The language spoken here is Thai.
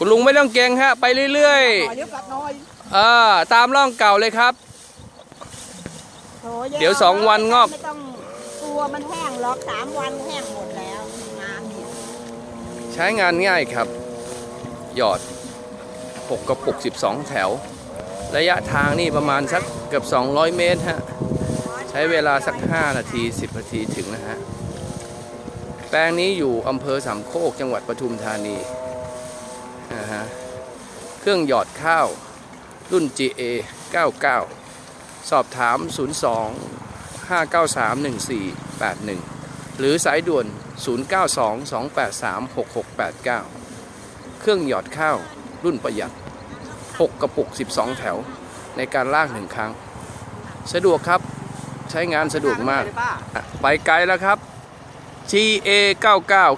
คุณลุงไม่ต้องเก่งฮะ ไปเรื่อยหน่อยเดี๋ยวกลับหน้อยๆอ่าตามร่องเก่าเลยครับ โถเดี๋ยวสองวันงอก ไม่ต้องกลัวมันแห้งหรอกสามวันแห้งหมดแล้วน้ำเนี่ยใช้งานง่ายครับ หยอด6กระปุก 12 แถว ระยะทางนี่ประมาณสักเกือบ 200 เมตรฮะ ใช้เวลาสัก 5 นาที 10 นาทีถึงนะฮะ แปลงนี้อยู่อำเภอสามโคกจังหวัดปทุมธานี นะฮะเครื่องหยอดข้าวรุ่น GA 99 สอบถาม 02 593 1481 หรือสายด่วน 0922836689 เครื่องหยอดข้าวรุ่นประหยัด 6 กระปุก 12 แถวในการลากหนึ่งครั้ง สะดวกครับใช้งานสะดวกมากอะไปไกลแล้วครับ GA 99